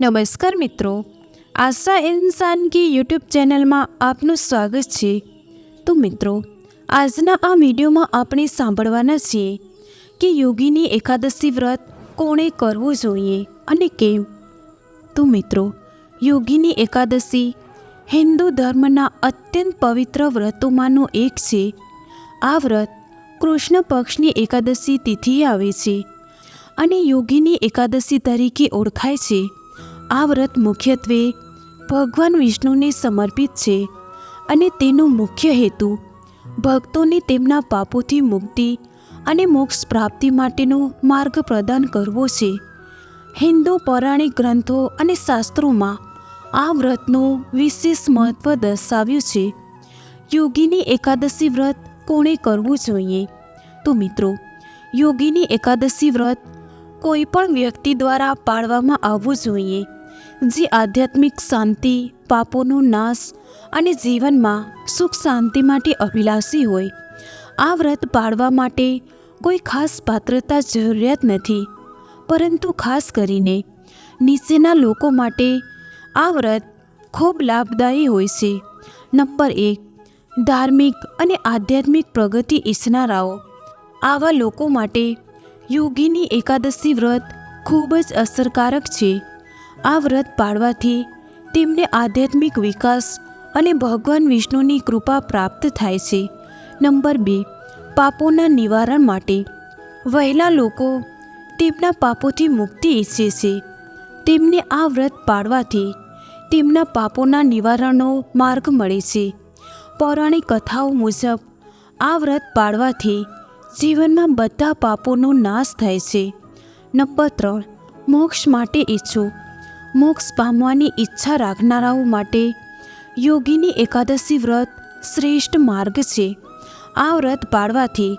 નમસ્કાર મિત્રો. આશા ઇન્સાન કી યુટ્યુબ ચેનલમાં આપનું સ્વાગત છે. તો મિત્રો, આજના આ વિડીયોમાં આપણે સાંભળવાના છીએ કે યોગીની એકાદશી વ્રત કોણે કરવું જોઈએ અને કેમ? તો મિત્રો, યોગીની એકાદશી હિન્દુ ધર્મના અત્યંત પવિત્ર વ્રતોમાંનું એક છે. આ વ્રત કૃષ્ણ પક્ષની એકાદશી તિથિએ આવે છે અને યોગીની એકાદશી તરીકે ઓળખાય છે. આ વ્રત મુખ્યત્વે ભગવાન વિષ્ણુને સમર્પિત છે અને તેનો મુખ્ય હેતુ ભક્તોને તેમના પાપોથી મુક્તિ અને મોક્ષ પ્રાપ્તિ માટેનો માર્ગ પ્રદાન કરવો છે. હિન્દુ પૌરાણિક ગ્રંથો અને શાસ્ત્રોમાં આ વ્રતનું વિશેષ મહત્વ દર્શાવ્યું છે. યોગીની એકાદશી વ્રત કોણે કરવું જોઈએ? તો મિત્રો, યોગીની એકાદશી વ્રત કોઈ પણ વ્યક્તિ દ્વારા પાળવામાં આવવું જોઈએ. જે આધ્યાત્મિક શાંતિ, પાપોનો નાશ અને જીવનમાં સુખ શાંતિ માટે અભિલાષી હોય, આ વ્રત પાળવા માટે કોઈ ખાસ પાત્રતા જરૂરિયાત નથી. પરંતુ ખાસ કરીને નીચેના લોકો માટે આ વ્રત ખૂબ લાભદાયી હોય છે. નંબર એક, ધાર્મિક અને આધ્યાત્મિક પ્રગતિ ઈચ્છનારાઓ. આવા લોકો માટે યોગીની એકાદશી વ્રત ખૂબ જ અસરકારક છે. આ વ્રત પાળવાથી તેમને આધ્યાત્મિક વિકાસ અને ભગવાન વિષ્ણુની કૃપા પ્રાપ્ત થાય છે. નંબર બે, પાપોના નિવારણ માટે. વહેલા લોકો તેમના પાપોથી મુક્તિ ઈચ્છે છે. તેમને આ વ્રત પાળવાથી તેમના પાપોના નિવારણનો માર્ગ મળે છે. પૌરાણિક કથાઓ મુજબ, આ વ્રત પાળવાથી જીવનમાં બધા પાપોનો નાશ થાય છે. નંબર ત્રણ, મોક્ષ માટે ઈચ્છો. મોક્ષ પામવાની ઈચ્છા રાખનારાઓ માટે યોગીની એકાદશી વ્રત શ્રેષ્ઠ માર્ગ છે. આ વ્રત પાળવાથી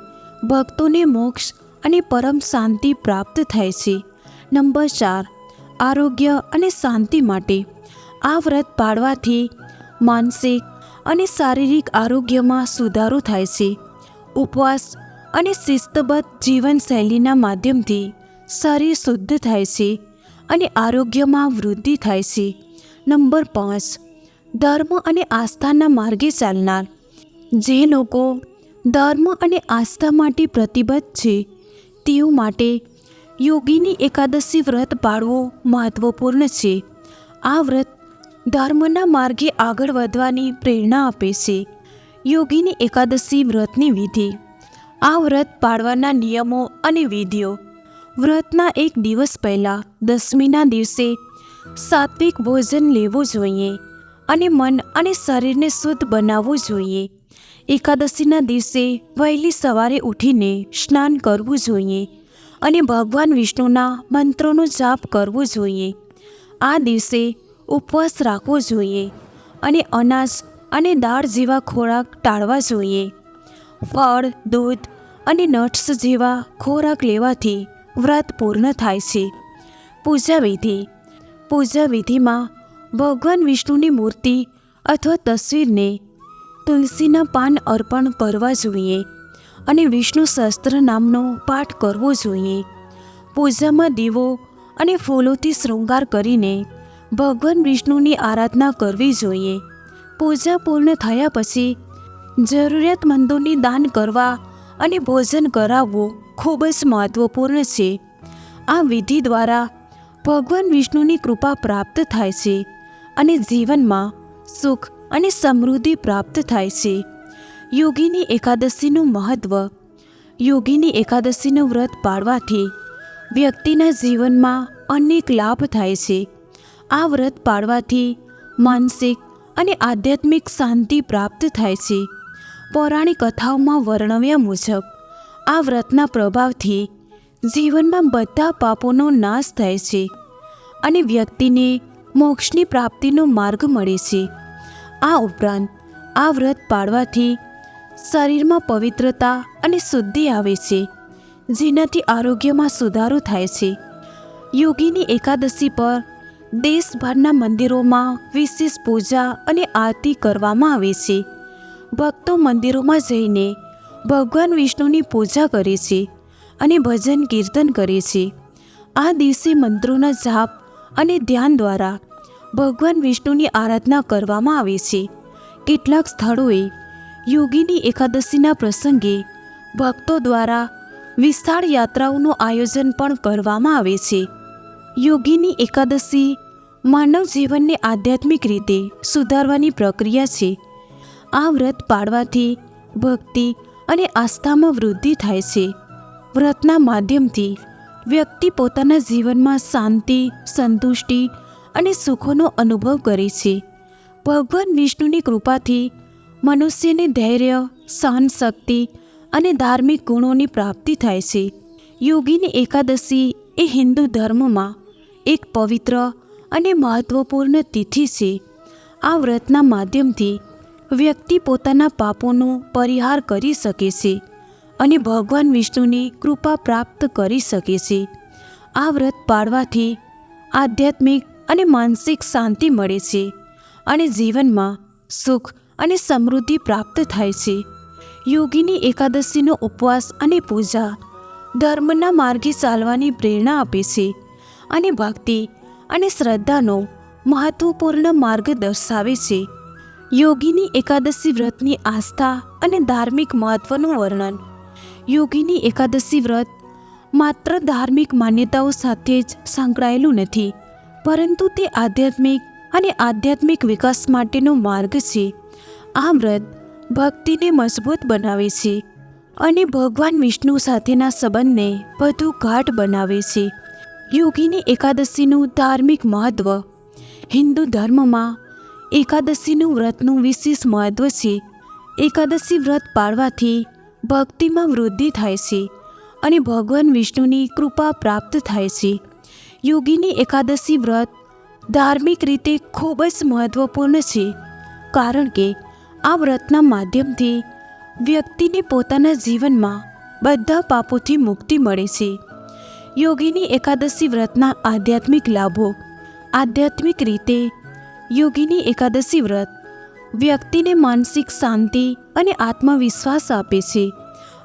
ભક્તોને મોક્ષ અને પરમ શાંતિ પ્રાપ્ત થાય છે. નંબર ચાર, આરોગ્ય અને શાંતિ માટે. આ વ્રત પાળવાથી માનસિક અને શારીરિક આરોગ્યમાં સુધારો થાય છે. ઉપવાસ અને શિસ્તબદ્ધ જીવનશૈલીના માધ્યમથી શરીર શુદ્ધ થાય છે. અને આરોગ્યમાં વૃદ્ધિ થાય છે. નંબર પાંચ, ધર્મ અને આસ્થાના માર્ગે ચાલનાર. જે લોકો ધર્મ અને આસ્થા માટે પ્રતિબદ્ધ છે, તેઓ માટે યોગીની એકાદશી વ્રત પાળવો મહત્વપૂર્ણ છે. આ વ્રત ધર્મના માર્ગે આગળ વધવાની પ્રેરણા આપે છે. યોગીની એકાદશી વ્રતની વિધિ. આ વ્રત પાળવાના નિયમો અને વિધિઓ વ્રતના એક દિવસ પહેલાં, દસમીના દિવસે, સાત્વિક ભોજન લેવું જોઈએ અને મન અને શરીરને શુદ્ધ બનાવવું જોઈએ. એકાદશીના દિવસે વહેલી સવારે ઉઠીને સ્નાન કરવું જોઈએ અને ભગવાન વિષ્ણુના મંત્રોનો જાપ કરવો જોઈએ. આ દિવસે ઉપવાસ રાખવો જોઈએ અને અનાજ અને દાળ જેવા ખોરાક ટાળવા જોઈએ. ફળ, દૂધ અને નટ્સ જેવા ખોરાક લેવાથી વ્રત પૂર્ણ થાય છે. પૂજા વિધિ. પૂજા વિધિમાં ભગવાન વિષ્ણુની મૂર્તિ અથવા તસવીરને તુલસીના પાન અર્પણ કરવા જોઈએ અને વિષ્ણુ શસ્ત્ર નામનો પાઠ કરવો જોઈએ. પૂજામાં દીવો અને ફૂલોથી શૃંગાર કરીને ભગવાન વિષ્ણુની આરાધના કરવી જોઈએ. પૂજા પૂર્ણ થયા પછી જરૂરિયાતમંદોની દાન કરવા અને ભોજન કરાવવું ખૂબ જ મહત્વપૂર્ણ છે. આ વિધિ દ્વારા ભગવાન વિષ્ણુની કૃપા પ્રાપ્ત થાય છે અને જીવનમાં સુખ અને સમૃદ્ધિ પ્રાપ્ત થાય છે. યોગીની એકાદશીનું મહત્ત્વ યોગીની એકાદશીનું વ્રત પાળવાથી વ્યક્તિના જીવનમાં અનેક લાભ થાય છે. આ વ્રત પાળવાથી માનસિક અને આધ્યાત્મિક શાંતિ પ્રાપ્ત થાય છે. પૌરાણિક કથાઓમાં વર્ણવ્યા મુજબ, આ વ્રતના પ્રભાવથી જીવનમાં બધા પાપોનો નાશ થાય છે અને વ્યક્તિને મોક્ષની પ્રાપ્તિનો માર્ગ મળે છે. આ ઉપરાંત, આ વ્રત પાળવાથી શરીરમાં પવિત્રતા અને શુદ્ધિ આવે છે, જેનાથી આરોગ્યમાં સુધારો થાય છે. યોગીની એકાદશી પર દેશભરના મંદિરોમાં વિશેષ પૂજા અને આરતી કરવામાં આવે છે. ભક્તો મંદિરોમાં જઈને ભગવાન વિષ્ણુની પૂજા કરે છે અને ભજન કીર્તન કરે છે. આ દિવસે મંત્રોના જાપ અને ધ્યાન દ્વારા ભગવાન વિષ્ણુની આરાધના કરવામાં આવે છે. કેટલાક સ્થળોએ યોગીની એકાદશીના પ્રસંગે ભક્તો દ્વારા વિશાળ યાત્રાઓનું આયોજન પણ કરવામાં આવે છે. યોગીની એકાદશી માનવ જીવનને આધ્યાત્મિક રીતે સુધારવાની પ્રક્રિયા છે. આ વ્રત પાળવાથી ભક્તિ અને આસ્થામાં વૃદ્ધિ થાય છે. વ્રતના માધ્યમથી વ્યક્તિ પોતાના જીવનમાં શાંતિ, સંતુષ્ટિ અને સુખોનો અનુભવ કરે છે. ભગવાન વિષ્ણુની કૃપાથી મનુષ્યને ધૈર્ય, સહનશક્તિ અને ધાર્મિક ગુણોની પ્રાપ્તિ થાય છે. યોગીની એકાદશી એ હિન્દુ ધર્મમાં એક પવિત્ર અને મહત્વપૂર્ણ તિથિ છે. આ વ્રતના માધ્યમથી વ્યક્તિ પોતાના પાપોનો પરિહાર કરી શકે છે અને ભગવાન વિષ્ણુની કૃપા પ્રાપ્ત કરી શકે છે. આ વ્રત પાળવાથી આધ્યાત્મિક અને માનસિક શાંતિ મળે છે અને જીવનમાં સુખ અને સમૃદ્ધિ પ્રાપ્ત થાય છે. યોગીની એકાદશીનો ઉપવાસ અને પૂજા ધર્મના માર્ગે ચાલવાની પ્રેરણા આપે છે અને ભક્તિ અને શ્રદ્ધાનો મહત્વપૂર્ણ માર્ગ દર્શાવે છે. યોગીની એકાદશી વ્રતની આસ્થા અને ધાર્મિક મહત્વનું વર્ણન. યોગીની એકાદશી વ્રત માત્ર ધાર્મિક માન્યતાઓ સાથે જ સંકળાયેલું નથી, પરંતુ તે આધ્યાત્મિક અને આધ્યાત્મિક વિકાસ માટેનો માર્ગ છે. આ વ્રત ભક્તિને મજબૂત બનાવે છે અને ભગવાન વિષ્ણુ સાથેના સંબંધને વધુ ગાઢ બનાવે છે. યોગીની એકાદશીનું ધાર્મિક મહત્વ હિન્દુ ધર્મમાં એકાદશીનું વ્રતનું વિશેષ મહત્વ છે. એકાદશી વ્રત પાળવાથી ભક્તિમાં વૃદ્ધિ થાય છે અને ભગવાન વિષ્ણુની કૃપા પ્રાપ્ત થાય છે. યોગીની એકાદશી વ્રત ધાર્મિક રીતે ખૂબ જ મહત્વપૂર્ણ છે, કારણ કે આ વ્રતના માધ્યમથી વ્યક્તિને પોતાના જીવનમાં બધા પાપોથી મુક્તિ મળે છે. યોગીની એકાદશી વ્રતના આધ્યાત્મિક લાભો આધ્યાત્મિક રીતે યોગીની એકાદશી વ્રત. વ્યક્તિને માનસિક શાંતિ અને આત્મવિશ્વાસ આપે છે.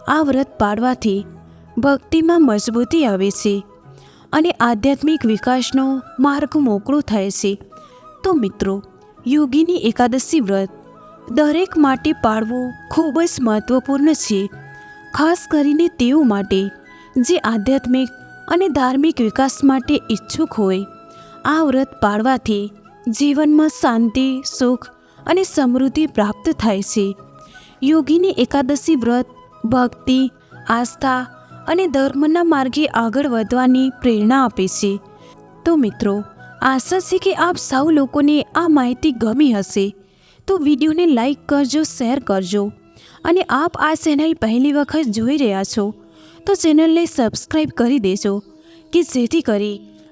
આ વ્રત પાળવાથી ભક્તિમાં મજબૂતી આવે છે અને આધ્યાત્મિક વિકાસનો માર્ગ મોકળો થાય છે. તો મિત્રો, યોગીની એકાદશી વ્રત દરેક માટે પાળવું ખૂબ જ મહત્વપૂર્ણ છે. ખાસ કરીને તેઓ માટે, જે આધ્યાત્મિક અને ધાર્મિક વિકાસ માટે ઈચ્છુક હોય. આ વ્રત પાળવાથી જીવનમાં શાંતિ, સુખ અને સમૃદ્ધિ પ્રાપ્ત થાય છે. યોગીની એકાદશી વ્રત, ભક્તિ, આસ્થા અને ધર્મના માર્ગે આગળ વધવાની પ્રેરણા આપે છે. તો મિત્રો, આશા છે કે આપ સૌ લોકોને આ માહિતી ગમી હશે. તો વિડીયોને લાઈક કરજો, શેર કરજો અને આપ આ ચેનલ પહેલી વખત જોઈ રહ્યા છો તો ચેનલને સબસ્ક્રાઈબ કરી દેજો કે જેથી કરી